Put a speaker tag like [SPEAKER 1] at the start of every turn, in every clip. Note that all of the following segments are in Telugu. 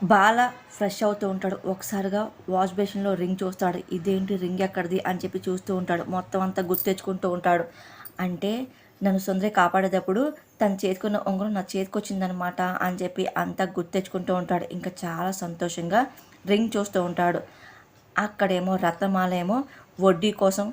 [SPEAKER 1] బాల ఫ్రెష్ అవుతూ ఉంటాడు. ఒకసారిగా వాష్ బేసిన్లో రింగ్ చూస్తాడు. ఇదేంటి రింగ్ ఎక్కడిది అని చెప్పి చూస్తూ ఉంటాడు. మొత్తం అంతా గుర్తు తెచ్చుకుంటూ ఉంటాడు. అంటే నన్ను సుందరి కాపాడేటప్పుడు తన చేతికున్న ఉంగరం నా చేతికి వచ్చిందనమాట అని చెప్పి అంతా గుర్తు తెచ్చుకుంటూ ఉంటాడు. ఇంకా చాలా సంతోషంగా రింగ్ చూస్తూ ఉంటాడు. అక్కడేమో రత్నమాల ఏమో వడ్డీ కోసం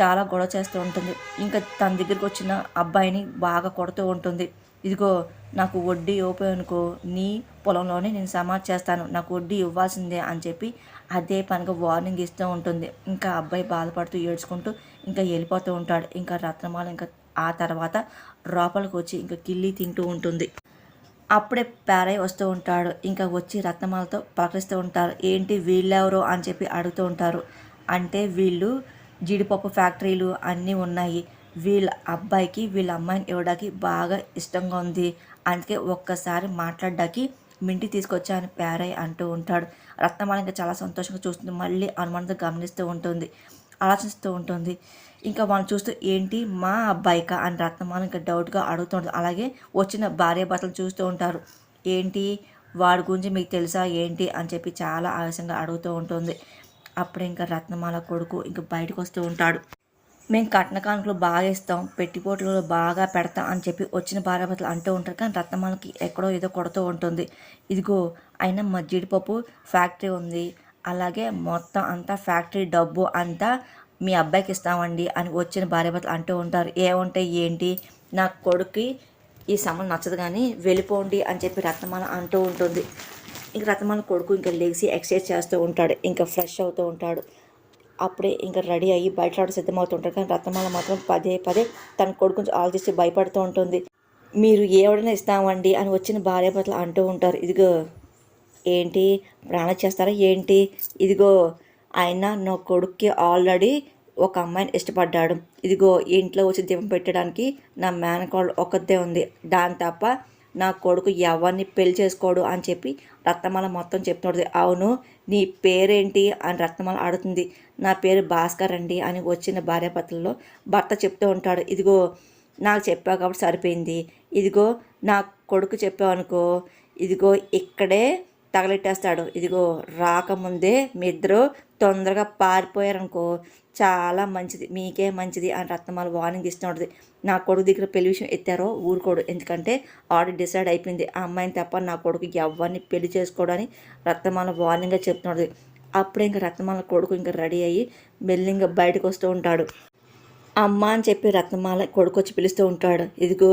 [SPEAKER 1] చాలా గొడవ చేస్తూ ఉంటుంది. ఇంకా తన దగ్గరికి వచ్చిన అబ్బాయిని బాగా కొడుతూ ఉంటుంది. ఇదిగో నాకు వడ్డీ ఇవ్వపోయానుకో నీ పొలంలోనే నేను సమాధి చేస్తాను. నాకు వడ్డీ ఇవ్వాల్సిందే అని చెప్పి అదే పనిగా వార్నింగ్ ఇస్తూ ఉంటుంది. ఇంకా అబ్బాయి బాధపడుతూ ఏడ్చుకుంటూ ఇంకా వెళ్ళిపోతూ ఉంటాడు. ఇంకా రత్నమాల ఇంకా ఆ తర్వాత లోపలికి వచ్చి ఇంకా కిల్లి తింటూ ఉంటుంది. అప్పుడే పేరయ్య వస్తూ ఉంటాడు. ఇంకా వచ్చి రత్నమాలతో ప్రకటిస్తూ ఉంటారు. ఏంటి వీళ్ళెవరో అని చెప్పి అడుగుతూ ఉంటారు. అంటే వీళ్ళు జీడిపప్పు ఫ్యాక్టరీలు అన్నీ ఉన్నాయి. వీళ్ళ అబ్బాయికి వీళ్ళ అమ్మాయిని ఇవ్వడానికి బాగా ఇష్టంగా ఉంది. అందుకే ఒక్కసారి మాట్లాడడానికి మింటి తీసుకొచ్చా అని అంటూ ఉంటాడు. రత్నమాల ఇంకా చాలా సంతోషంగా చూస్తుంది. మళ్ళీ అనుమానంతో గమనిస్తూ ఉంటుంది. ఆలోచిస్తూ ఉంటుంది. ఇంకా వాళ్ళు చూస్తూ ఏంటి మా అబ్బాయికా? అని రత్నమాల ఇంకా డౌట్గా అడుగుతుంటుంది. అలాగే వచ్చిన భార్య భర్తలు చూస్తూ ఉంటారు. ఏంటి? వాడి గురించి మీకు తెలుసా? ఏంటి? అని చెప్పి చాలా ఆలస్యంగా అడుగుతూ ఉంటుంది. అప్పుడు ఇంకా రత్నమాల కొడుకు ఇంకా బయటకు వస్తూ ఉంటాడు. మేము కట్న కానుకలు బాగా ఇస్తాం పెట్టిపోట్లలో బాగా పెడతాం అని చెప్పి వచ్చిన భార్యాభర్తలు అంటూ ఉంటారు. కానీ రత్నమాలకి ఎక్కడో ఏదో కొడుతూ ఉంటుంది. ఇదిగో అయినా మా జీడిపప్పు ఫ్యాక్టరీ ఉంది. అలాగే మొత్తం అంతా ఫ్యాక్టరీ డబ్బు అంతా మీ అబ్బాయికి ఇస్తామండి అని వచ్చిన భార్యాభర్తలు అంటూ ఉంటారు. ఏముంటాయి ఏంటి? నా కొడుక్కి ఈ సమయం నచ్చదు కానీ వెళ్ళిపోండి అని చెప్పి రత్నమాల అంటూ ఉంటుంది. ఇంక రత్నమాల కొడుకు ఇంకా లేచి ఎక్సర్సైజ్ చేస్తూ ఉంటాడు. ఇంకా ఫ్రెష్ అవుతూ ఉంటాడు. అప్పుడే ఇంకా రెడీ అయ్యి బయటలాడ సిద్ధమవుతుంటారు. కానీ రత్నమాల మాత్రం పదే పదే తన కొడుకు ఆలోచిస్తే భయపడుతూ ఉంటుంది. మీరు ఎవడైనా ఇస్తామండి అని వచ్చిన భార్యాభర్తలు అంటూ ఉంటారు. ఇదిగో ఏంటి? ప్రాణ చేస్తారా? ఏంటి? ఇదిగో ఆయన నా కొడుక్కి ఆల్రెడీ ఒక అమ్మాయిని ఇష్టపడ్డాడు. ఇదిగో ఇంట్లో వచ్చి దీపం పెట్టడానికి నా మేనకోళ్ళు ఒక్కతే ఉంది. దాని తప్ప నా కొడుకు ఎవరిని పెళ్ళి చేసుకోడు అని చెప్పి రత్నమాల మొత్తం చెప్తున్నది అవును నీ పేరేంటి అని రత్నమాల అడుగుతుంది. నా పేరు భాస్కర్ అండి అని వచ్చిన భార్యాపత్రలో భర్త చెప్తూ ఉంటాడు. ఇదిగో నాకు చెప్పావు కాబట్టి సరిపోయింది. ఇదిగో నా కొడుకు చెప్పావు అనుకో. ఇదిగో ఇక్కడే తగలెట్టేస్తాడు. ఇదిగో రాకముందే మీ ఇద్దరు తొందరగా పారిపోయారనుకో. చాలా మంచిది. మీకే మంచిది అని రత్నమాల వార్నింగ్ ఇస్తుంటుంది నా కొడుకు దగ్గర పెళ్ళి విషయం ఎత్తారో ఊరుకోడు. ఎందుకంటే ఆల్రెడీ డిసైడ్ అయిపోయింది. ఆ అమ్మాయిని తప్ప నా కొడుకు ఎవరిని పెళ్ళి చేసుకోవడని రత్నమాల వార్నింగ్గా చెప్తున్నది. అప్పుడే ఇంకా రత్నమాల కొడుకు ఇంకా రెడీ అయ్యి మెల్లింగా బయటకు వస్తూ ఉంటాడు. అమ్మ అని చెప్పి రత్నమాల కొడుకు వచ్చి పిలుస్తూ ఉంటాడు. ఇదిగో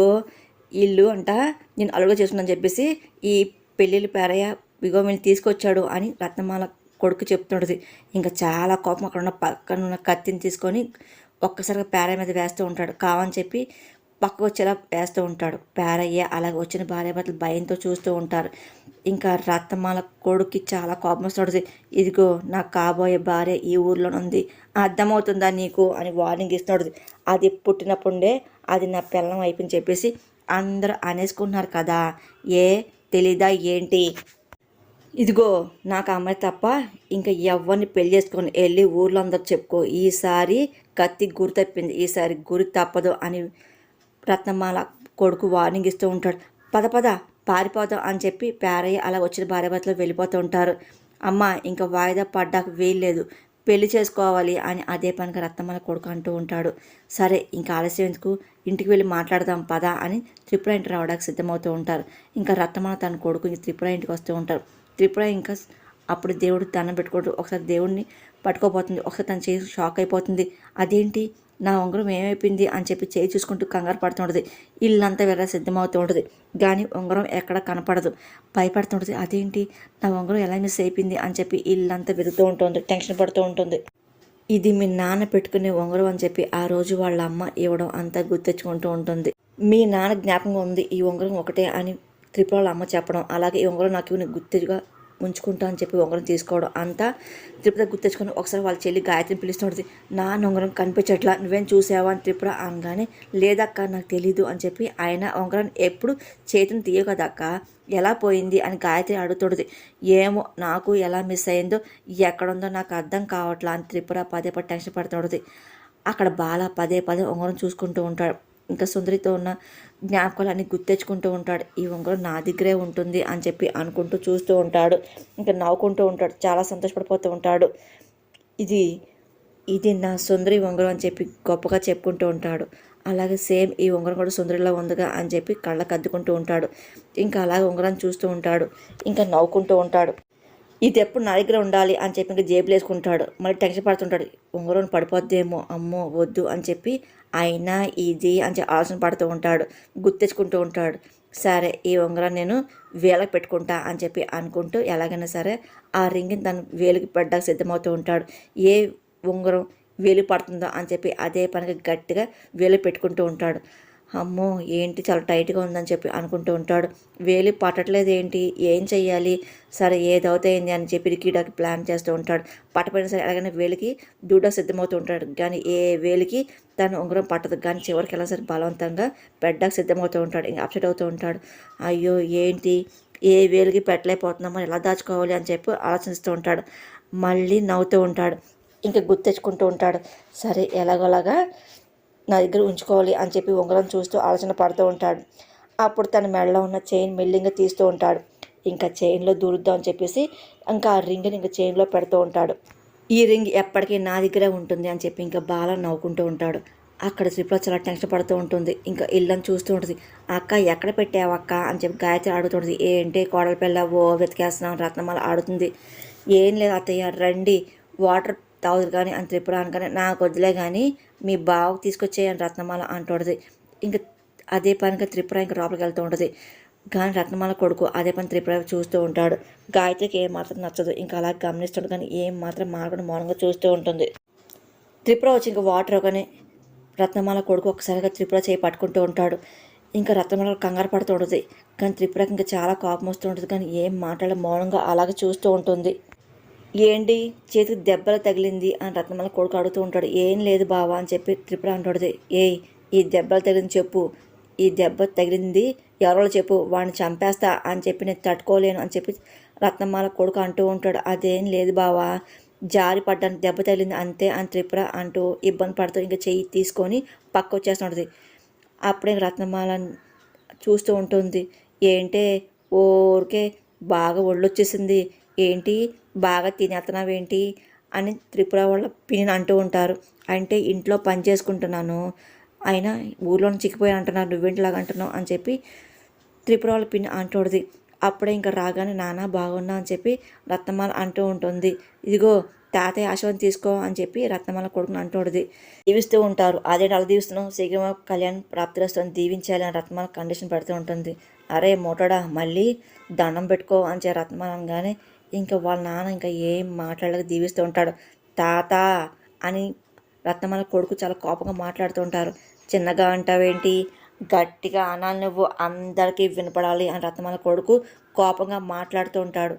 [SPEAKER 1] ఇల్లు అంట నేను అలుగు చేసుకున్నాను చెప్పేసి ఈ పెళ్ళిళ్ళు పేరయ్య ఇగో వీళ్ళు తీసుకొచ్చాడు అని రత్నమాల కొడుకు చెప్తుంటుంది. ఇంకా చాలా కోపం అక్కడ ఉన్న పక్కన ఉన్న కత్తిని తీసుకొని ఒక్కసారిగా పేరయ్య మీద వేస్తూ ఉంటాడు. కావని చెప్పి పక్క వచ్చేలా వేస్తూ ఉంటాడు. పేరయ్య అలాగే వచ్చిన భార్యాభర్తలు భయంతో చూస్తూ ఉంటారు. ఇంకా రత్నమాల కొడుక్కి చాలా కోపం వస్తుంది ఇదిగో నా కాబోయే భార్య ఈ ఊర్లోనే ఉంది. అర్థమవుతుందా నీకు? అని వార్నింగ్ ఇస్తున్నాడు అది పుట్టినప్పుడే అది నా పిల్లం అయిపోయింది చెప్పేసి అందరూ అనేసుకుంటున్నారు కదా. ఏ తెలీదా ఏంటి? ఇదిగో నాకు అమ్మాయి తప్ప ఇంకా ఎవరిని పెళ్ళి చేసుకొని వెళ్ళి ఊర్లో అందరు చెప్పుకో. ఈసారి కత్తి గురి తప్పింది. ఈసారి గురి తప్పదు అని రత్నమాల కొడుకు వార్నింగ్ ఇస్తూ ఉంటాడు. పద పద పారిపోదాం అని చెప్పి పేరయ్య అలా వచ్చిన భార్యాభర్తలు వెళ్ళిపోతూ ఉంటారు. అమ్మ ఇంకా వాయిదా పడ్డాక వీల్లేదు. పెళ్ళి చేసుకోవాలి అని అదే పనిగా రత్నమాల కొడుకు అంటూ ఉంటాడు. సరే ఇంకా ఆలస్యం ఎందుకు? ఇంటికి వెళ్ళి మాట్లాడదాం పదా అని త్రిపుర ఇంటి రావడానికి సిద్ధమవుతూ ఉంటారు. ఇంకా రత్నమాల తన కొడుకు ఇంక త్రిపుర ఇంటికి వస్తూ ఉంటారు. త్రిపుర ఇంకా అప్పుడు దేవుడు దండం పెట్టుకోడు ఒకసారి దేవుడిని పట్టుకోపోతుంది. ఒకసారి తన చేయి షాక్ అయిపోతుంది. అదేంటి? నా ఉంగరం ఏమైపోయింది? అని చెప్పి చేయి చూసుకుంటూ కంగారు పడుతుంటుంది. ఇల్లంతా వెళ్ళ సిద్ధమవుతూ ఉంటుంది. కానీ ఉంగరం ఎక్కడ కనపడదు. భయపడుతుంటుంది. అదేంటి? నా ఉంగరం ఎలా మిస్ అయిపోయింది? అని చెప్పి ఇల్లంతా వెతుకుతూ ఉంటుంది. టెన్షన్ పడుతూ ఉంటుంది. ఇది మీ నాన్న పెట్టుకునే ఉంగరం అని చెప్పి ఆ రోజు వాళ్ళ అమ్మ ఇవ్వడం అంతా గుర్తెచ్చుకుంటూ ఉంటుంది. మీ నాన్న జ్ఞాపకం ఉంది. ఈ ఉంగరం ఒకటే అని త్రిపురలో అమ్మ చెప్పడం అలాగే ఈ ఉంగరం నాకు నేను గుర్తుగా ఉంచుకుంటా అని చెప్పి ఉంగరం తీసుకోవడం అంతా త్రిపుర గుర్తెచ్చుకొని ఒకసారి వాళ్ళ చెల్లి గాయత్రిని పిలుస్తుంటుంది నా ఉంగరం కనిపించట్లా నువ్వేం చూసావా? అని త్రిపుర అనగానే లేదక్క నాకు తెలీదు అని చెప్పి ఆయన ఉంగరం ఎప్పుడు చేతిని తీయకదక్క ఎలా పోయింది? అని గాయత్రి అడుగుతుంది ఏమో నాకు ఎలా మిస్ అయిందో ఎక్కడుందో నాకు అర్థం కావట్లా అని త్రిపుర పదే పదే టెన్షన్ పడుతుంది అక్కడ బాల పదే పదే ఉంగరం చూసుకుంటూ ఉంటాడు. ఇంకా సుందరితో ఉన్న జ్ఞాపకాలన్నీ గుర్తెచ్చుకుంటూ ఉంటాడు. ఈ ఉంగరం నా దగ్గరే ఉంటుంది అని చెప్పి అనుకుంటూ చూస్తూ ఉంటాడు. ఇంకా నవ్వుకుంటూ ఉంటాడు. చాలా సంతోషపడిపోతూ ఉంటాడు. ఇది ఇది నా సుందరి ఉంగరం అని చెప్పి గొప్పగా చెప్పుకుంటూ ఉంటాడు. అలాగే సేమ్ ఈ ఉంగరం కూడా సుందరిలా ఉందిగా అని చెప్పి కళ్ళకు అద్దుకుంటూ ఉంటాడు. ఇంకా అలాగే ఉంగరాన్ని చూస్తూ ఉంటాడు. ఇంకా నవ్వుకుంటూ ఉంటాడు. ఇది ఎప్పుడు నా దగ్గర ఉండాలి అని చెప్పి ఇంకా జేబులు వేసుకుంటాడు మళ్ళీ టెన్షన్ పడుతుంటాడు. ఉంగరం పడిపోద్దేమో అమ్మో వద్దు అని చెప్పి అయినా ఇది అని ఆలోచన పడుతూ ఉంటాడు గుర్తెచ్చుకుంటూ ఉంటాడు. సరే ఈ ఉంగరం నేను వేలకు పెట్టుకుంటా అని చెప్పి అనుకుంటూ ఎలాగైనా సరే ఆ రింగ్ని తను వేలికి పెట్టడానికి సిద్ధమవుతూ ఉంటాడు. ఏ ఉంగరం వేలు పడుతుందో అని చెప్పి అదే పనికి గట్టిగా వేలు పెట్టుకుంటూ ఉంటాడు. అమ్మో ఏంటి చాలా టైట్గా ఉందని చెప్పి అనుకుంటూ ఉంటాడు. వేలి పట్టట్లేదు ఏంటి ఏం చెయ్యాలి? సరే ఏదవుతాయింది అని చెప్పి రికీడాకి ప్లాన్ చేస్తూ ఉంటాడు. పట్టపోయినా సరే అలాగనే వేలికి దూడ సిద్ధమవుతూ ఉంటాడు. కానీ ఏ వేలికి తను ఉంగరం పట్టదు. కానీ చివరికి ఎలా సరే బలవంతంగా బెడ్డాకి సిద్ధమవుతూ ఉంటాడు. ఇంకా అప్సెట్ అవుతూ ఉంటాడు. అయ్యో ఏంటి? ఏ వేలికి పెట్టలేకపోతున్నామో? ఎలా దాచుకోవాలి అని చెప్పి ఆలోచిస్తూ ఉంటాడు. మళ్ళీ నవ్వుతూ ఉంటాడు. ఇంకా గుర్తెచ్చుకుంటూ ఉంటాడు. సరే ఎలాగోలాగా నా దగ్గర ఉంచుకోవాలి అని చెప్పి ఉంగరం చూస్తూ ఆలోచన పడుతూ ఉంటాడు. అప్పుడు తన మెడలో ఉన్న చైన్ మెల్లింగా తీస్తూ ఉంటాడు. ఇంకా చైన్లో దూరుద్దాం అని చెప్పేసి ఇంకా ఆ రింగ్ని ఇంకా చైన్లో పెడుతూ ఉంటాడు. ఈ రింగ్ ఎప్పటికీ నా దగ్గరే ఉంటుంది అని చెప్పి ఇంకా బాగా నవ్వుకుంటూ ఉంటాడు. అక్కడ త్రిపుర చాలా టెన్షన్ పడుతూ ఉంటుంది. ఇంకా ఇల్లని చూస్తూ ఉంటుంది. అక్క ఎక్కడ పెట్టావు అక్క? అని చెప్పి గాయత్రి అడుగుతుంటుంది ఏంటి కోడల పిల్ల? ఓ వెతికేస్తున్నాం రత్నమాల ఆడుతుంది. ఏం లేదు అత్తయ్య రండి. వాటర్ తాగుదు కానీ అని త్రిపుర కానీ నాకు వదిలే కానీ మీ బావకు తీసుకొచ్చేయని రత్నమాల అంటుండదు ఇంకా అదే పనిగా త్రిపుర ఇంకా లోపలికి వెళ్తూ ఉంటుంది. కానీ రత్నమాల కొడుకు అదే పని త్రిపుర చూస్తూ ఉంటాడు. గాయత్రికి ఏం మాత్రం నచ్చదు. ఇంకా అలా గమనిస్తుంటుంది కానీ ఏం మాత్రం మారకుండా మౌనంగా చూస్తూ ఉంటుంది. త్రిపుర వచ్చి ఇంకా వాటర్ కానీ రత్నమాల కొడుకు ఒకసారిగా త్రిపుర చేయి పట్టుకుంటూ ఉంటాడు. ఇంకా రత్నమాల కంగారు పడుతూ ఉంటుంది. కానీ త్రిపురకి ఇంకా చాలా కోపం వస్తూ ఉంటుంది. కానీ ఏం మాట్లాడ మౌనంగా అలాగే చూస్తూ ఉంటుంది. ఏంటి? చేతికి దెబ్బలు తగిలింది అని రత్నమాల కొడుకు అడుగుతూ ఉంటాడు. ఏం లేదు బావా అని చెప్పి త్రిపుర అంటుంది ఏయ్ ఈ దెబ్బలు తగిలింది చెప్పు. ఈ దెబ్బ తగిలింది ఎవరో చెప్పు. వాడిని చంపేస్తా అని చెప్పి నేను తట్టుకోలేను అని చెప్పి రత్నమాల కొడుకు అంటూ ఉంటాడు. అదేం లేదు బావా. జారి పడ్డానికి దెబ్బ తగిలింది అంతే అని త్రిపుర అంటూ ఇబ్బంది పడుతూ ఇంకా చెయ్యి తీసుకొని పక్క వచ్చేస్తుంటుంది అప్పుడే రత్నమాల చూస్తూ ఉంటుంది. ఏంటే? ఊరికే బాగా ఒళ్ళొచ్చేసింది. ఏంటి? బాగా తినేస్తున్నావేంటి అని త్రిపుర వాళ్ళ పిన్ని అంటూ ఉంటారు. అంటే ఇంట్లో పని చేసుకుంటున్నాను. అయినా ఊర్లో చిక్కిపోయి అంటున్నారు. నువ్వేంటిలాగా అంటున్నావు? అని చెప్పి త్రిపుర వాళ్ళ పిన్ని అంటూడది అప్పుడే ఇంకా రాగానే నాన్న బాగున్నా అని చెప్పి రత్నమాల అంటూ ఉంటుంది. ఇదిగో తాతయ్య ఆశీర్వాదం తీసుకో అని చెప్పి రత్నమాల కొడుకుని అంటూడది దీవిస్తూ ఉంటారు. అదే అలా దీవిస్తున్నావు శీఘ్రమే కళ్యాణ్ ప్రాప్తిరస్తుని దీవించాలి అని రత్నమాల కండిషన్ పెడుతూ ఉంటుంది. అరే మోటడా మళ్ళీ దండం పెట్టుకో అని చెప్పి రత్నమాల అనగానే ఇంకా వాళ్ళ నాన్న ఇంకా ఏం మాట్లాడక దీవిస్తూ ఉంటాడు. తాత అని రత్నమాల కొడుకు చాలా కోపంగా మాట్లాడుతూ ఉంటారు. చిన్నగా అంటావేంటి? గట్టిగా అనాలి నువ్వు అందరికీ వినపడాలి అని రత్నమాల కొడుకు కోపంగా మాట్లాడుతూ ఉంటాడు.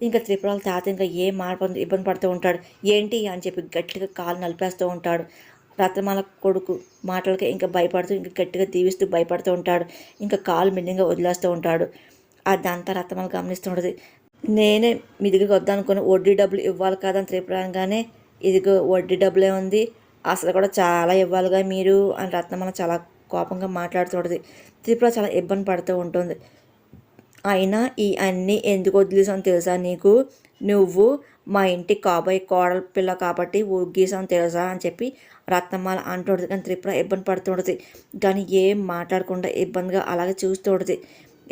[SPEAKER 1] ఇంకా త్రిపురాల తాత ఇంకా ఏం మాట్లాడు ఇబ్బంది పడుతూ ఉంటాడు. ఏంటి అని చెప్పి గట్టిగా కాలు నలిపేస్తూ ఉంటాడు. రత్నమాల కొడుకు మాటలకి ఇంకా భయపడుతూ ఇంకా గట్టిగా దీవిస్తూ భయపడుతూ ఉంటాడు. ఇంకా కాలు మిన్నంగా వదిలేస్తూ ఉంటాడు. అదంతా రత్నమాల గమనిస్తూ ఉంటుంది. నేనే మీ దగ్గరికి వద్దనుకుని వడ్డీ డబ్బులు ఇవ్వాలి కాదని త్రిపురంగానే ఇదిగో వడ్డీ డబ్బులే ఉంది. అసలు కూడా చాలా ఇవ్వాలిగా మీరు అని రత్నమాల చాలా కోపంగా మాట్లాడుతుంటుంది త్రిపుర చాలా ఇబ్బంది పడుతూ ఉంటుంది. అయినా ఈ అన్నీ ఎందుకు వదిలేసాను తెలుసా నీకు? నువ్వు మా ఇంటి కాబోయే కోడల పిల్ల కాబట్టి ఉగ్గీసాను తెలుసా అని చెప్పి రత్నమాల అంటుంటుంది కానీ త్రిపుర ఇబ్బంది పడుతుంటుంది కానీ ఏం మాట్లాడకుండా ఇబ్బందిగా అలాగే చూస్తుంటుంది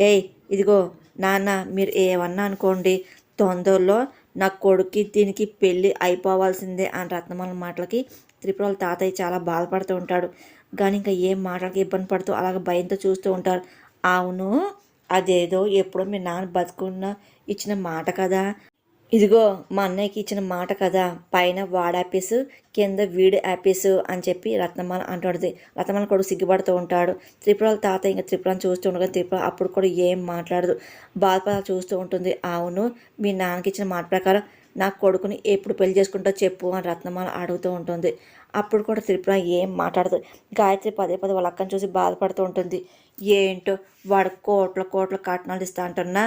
[SPEAKER 1] ఏయ్ ఇదిగో నాన్న మీరు ఏమన్నా అనుకోండి తొందరలో నా కొడుక్కి దీనికి పెళ్ళి అయిపోవాల్సిందే అని రత్నమాల మాటలకి త్రిపురల తాతయ్య చాలా బాధపడుతూ ఉంటాడు. కానీ ఇంకా ఏం మాటలకి ఇబ్బంది పడుతూ అలాగ భయంతో చూస్తూ ఉంటారు. అవును అదేదో ఎప్పుడో మీ నాన్న బతుకున్న ఇచ్చిన మాట కదా. ఇదిగో మా అన్నయ్యకి ఇచ్చిన మాట కదా పైన వాడ కింద వీడి యాపీస్ అని చెప్పి రత్నమాల అంటాడుది రత్నమాల కొడుకు సిగ్గుపడుతూ ఉంటాడు. త్రిపురాల తాత ఇంకా త్రిపురని చూస్తూ ఉండగా త్రిపుర అప్పుడు కూడా ఏం మాట్లాడదు. బాధపడ చూస్తూ ఉంటుంది. అవును మీ నాన్నకి ఇచ్చిన మాట ప్రకారం నా కొడుకుని ఎప్పుడు పెళ్ళి చేసుకుంటా చెప్పు అని రత్నమాల అడుగుతూ ఉంటుంది. అప్పుడు కూడా త్రిపుర ఏం మాట్లాడదు. గాయత్రి పదే పదే వాళ్ళ అక్కని చూసి బాధపడుతూ ఉంటుంది. ఏంటో వాడు కోట్ల కోట్ల కట్నాలు ఇస్తా అంటున్నా.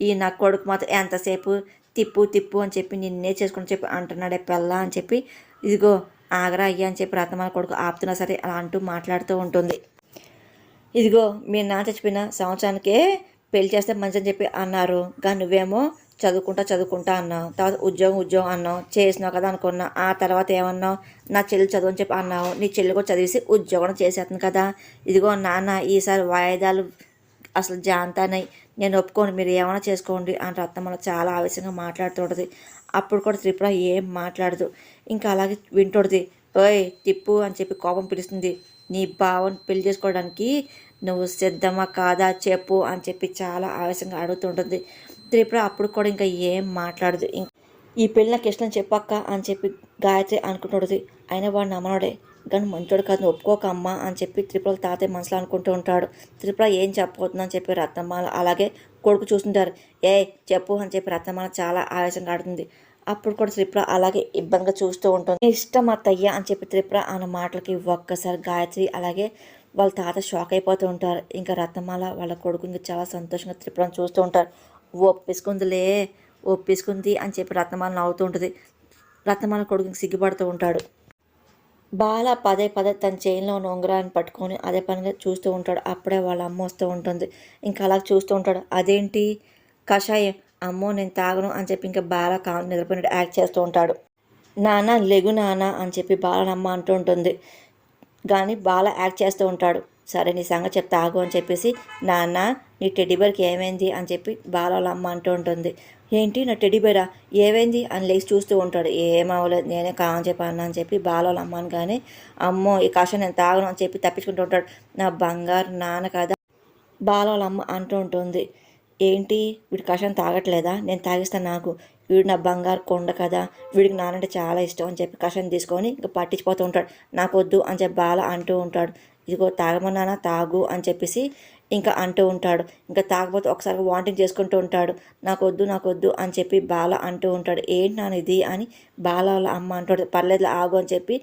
[SPEAKER 1] ఈ నా కొడుకు మాత్రం ఎంతసేపు తిప్పు తిప్పు అని చెప్పి నిన్నే చేసుకుని చెప్పి అంటున్నాడే పెళ్ళ అని చెప్పి ఇదిగో ఆగరా అయ్యా అని చెప్పి రత్నమాల కొడుకు ఆపుతున్నా సరే అలా అంటూ మాట్లాడుతూ ఉంటుంది. ఇదిగో మీ నాన్న చచ్చిపోయిన సంవత్సరానికే పెళ్ళి చేస్తే మంచిదని చెప్పి అన్నారు. కానీ నువ్వేమో చదువుకుంటా చదువుకుంటా అన్నావు. తర్వాత ఉద్యోగం ఉద్యోగం అన్నావు. చేసినావు కదా అనుకున్నావు ఆ తర్వాత ఏమన్నావు? నా చెల్లి చదువు అని చెప్పి అన్నావు. నీ చెల్లి కూడా చదివేసి ఉద్యోగం చేసేస్తుంది కదా. ఇదిగో నాన్న ఈసారి వాయిదాలు అసలు జాంతానై. నేను ఒప్పుకోను మీరు ఏమైనా చేసుకోండి అని రత్నమ్మల చాలా ఆవేశంగా మాట్లాడుతుంటుంది. అప్పుడు కూడా త్రిపుర ఏం మాట్లాడదు. ఇంకా అలాగే వింటుంటుంది. ఓయ్ తిప్పు అని చెప్పి కోపం పిలుస్తుంది. నీ బావని పెళ్ళి చేసుకోవడానికి నువ్వు సిద్ధమా కాదా చెప్పు అని చెప్పి చాలా ఆవేశంగా అడుగుతుంటుంది. త్రిపుర అప్పుడు కూడా ఇంకా ఏం మాట్లాడదు. ఈ పెళ్ళి నాకు ఇష్టం చెప్పక్క అని చెప్పి గాయత్రి అనుకుంటుంది అయినా వాడు నమ్మనోడే. కానీ మంచోడు కాదు ఒప్పుకోకమ్మా ఒప్పుకోక అమ్మా అని చెప్పి త్రిపుర తాతయ్య మనసులో అనుకుంటూ ఉంటాడు. త్రిపుర ఏం చెప్పబోతుందని చెప్పి రత్నమాల అలాగే కొడుకు చూస్తుంటారు. ఏ చెప్పు అని చెప్పి రత్నమాల చాలా ఆవేశంగా ఆడుతుంది. అప్పుడు కూడా త్రిపుర అలాగే ఇబ్బందిగా చూస్తూ ఉంటుంది. ఇష్టం అత్తయ్య అని చెప్పి త్రిపుర అన్న మాటలకి ఒక్కసారి గాయత్రి అలాగే వాళ్ళ తాత షాక్ అయిపోతూ ఉంటారు. ఇంకా రత్నమాల వాళ్ళ కొడుకు ఇంకా చాలా సంతోషంగా త్రిపురను చూస్తూ ఉంటారు. ఒప్పేసుకుందిలే ఒప్పేసుకుంది అని చెప్పి రత్నమాల నవ్వుతూ ఉంటుంది. రత్నమాల కొడుకుకి సిగ్గుపడుతూ ఉంటాడు. బాల పదే పదే తన చైన్లో ఉన్న ఉంగరాన్ని పట్టుకొని అదే పనిగా చూస్తూ ఉంటాడు. అప్పుడే వాళ్ళ అమ్మ వస్తూ ఉంటుంది. ఇంకా అలా చూస్తూ ఉంటాడు. అదేంటి? కషాయం. అమ్మో నేను తాగను అని చెప్పి ఇంకా బాల కా నిద్రపోయినట్టు యాక్ట్ చేస్తూ ఉంటాడు. నాన్న లెగు నాన్న అని చెప్పి బాలనమ్మ అంటూ ఉంటుంది. కానీ బాల యాక్ట్ చేస్తూ ఉంటాడు. సరే నీ సంగతి చెప్తా ఆగు అని చెప్పేసి నాన్న నీ టెడ్డీబర్కి ఏమైంది అని చెప్పి బాల వాళ్ళ అమ్మ అంటూ ఉంటుంది. ఏంటి నా టెడ్డీ బేరా అని లేచి చూస్తూ ఉంటాడు. ఏమవ్వలేదు నేనే కావని చెప్పి అన్నా అని చెప్పి బాల వాళ్ళ కానీ అమ్మో ఈ కషం నేను తాగను అని చెప్పి తప్పించుకుంటూ ఉంటాడు. నా బంగారు నాన్న కదా? బాల అమ్మ అంటూ ఉంటుంది. ఏంటి? వీడి కషాయం తాగట్లేదా? నేను తాగిస్తాను నాకు. వీడు నా బంగారు కొండ కదా? వీడికి నానంటే చాలా ఇష్టం అని చెప్పి కషాయం తీసుకొని ఇంకా పట్టించిపోతూ ఉంటాడు. నాకు వద్దు అని చెప్పి బాల అంటూ ఉంటాడు. ఇదిగో తాగమన్నానా? తాగు అని చెప్పేసి ఇంకా అంటూ ఉంటాడు. ఇంకా తాగకపోతే ఒకసారి వాంటింగ్ చేసుకుంటూ ఉంటాడు. నాకు వద్దు నాకు వద్దు అని చెప్పి బాల అంటూ ఉంటాడు. ఏంటి నాన్న ఇది? అని బాల వాళ్ళ అమ్మ అంటాడు. పర్లేదు ఆగు అని చెప్పి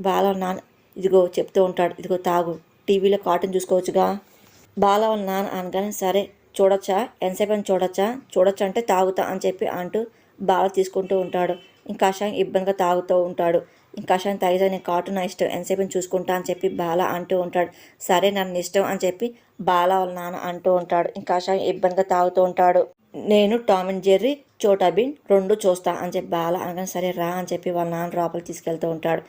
[SPEAKER 1] బాల వాళ్ళ నాన్న ఇదిగో చెప్తూ ఉంటాడు. ఇదిగో తాగు. టీవీలో కార్టూన్ చూసుకోవచ్చుగా. బాల వాళ్ళ నాన్న అనగానే సరే చూడొచ్చా? ఎంతసేపు అని చూడొచ్చా? చూడొచ్చు అంటే తాగుతా అని చెప్పి అంటూ బాల తీసుకుంటూ ఉంటాడు. ఇంకా కషాయం ఇబ్బందిగా తాగుతూ ఉంటాడు. ఇంకా కషాయం తాగితే నేను కార్టూన్ నా ఇష్టం ఎంతసేపు అని చూసుకుంటా అని చెప్పి బాల అంటూ ఉంటాడు. సరే నన్ను ఇష్టం అని చెప్పి బాల వాళ్ళ నాన్న అంటూ ఉంటాడు. ఇంకా కషాయం ఇబ్బందిగా తాగుతూ ఉంటాడు. నేను Tom and Jerry Chhota Bheem రెండు చూస్తా అని చెప్పి బాల అనగానే సరే రా అని చెప్పి వాళ్ళ నాన్న లోపలికి తీసుకెళ్తూ ఉంటాడు.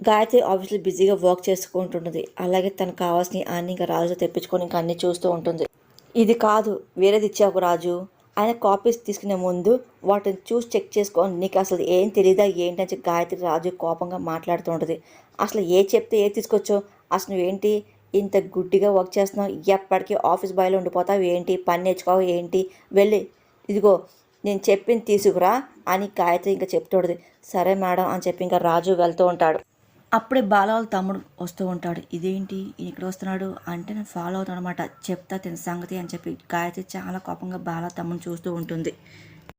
[SPEAKER 1] గాయత్రి ఆఫీస్లో బిజీగా వర్క్ చేసుకుంటుంటుంది. అలాగే తనకు కావాల్సిన అన్ని ఇంకా రాజు తెప్పించుకొని ఇంకా అన్ని చూస్తూ ఉంటుంది. ఇది కాదు వేరేది ఇచ్చావు రాజు. ఆయన కాపీస్ తీసుకునే ముందు వాటిని చూసి చెక్ చేసుకొని నీకు అసలు ఏం తెలియదా ఏంటి చెప్పి గాయత్రి రాజు కోపంగా మాట్లాడుతూ ఉంటుంది. అసలు ఏ చెప్తే ఏ తీసుకొచ్చో అసలు నువ్వేంటి? ఇంత గుడ్డిగా వర్క్ చేస్తున్నావు? ఎప్పటికీ ఆఫీస్ బాయ్లో ఉండిపోతావు? ఏంటి? పని నేర్చుకోవు? ఏంటి? వెళ్ళి ఇదిగో నేను చెప్పింది తీసుకురా అని గాయత్రి ఇంకా చెప్తూడదు సరే మేడం అని చెప్పి ఇంకా రాజు వెళ్తూ ఉంటాడు. అప్పుడే బాలవాళ్ళ తమ్ముడు వస్తూ ఉంటాడు. ఇదేంటి? ఇక్కడ వస్తున్నాడు? అంటే నేను ఫాలో అవుతాను అనమాట చెప్తా తిన సంగతి అని చెప్పి గాయత్రి చాలా కోపంగా బాల తమ్ముడు చూస్తూ ఉంటుంది.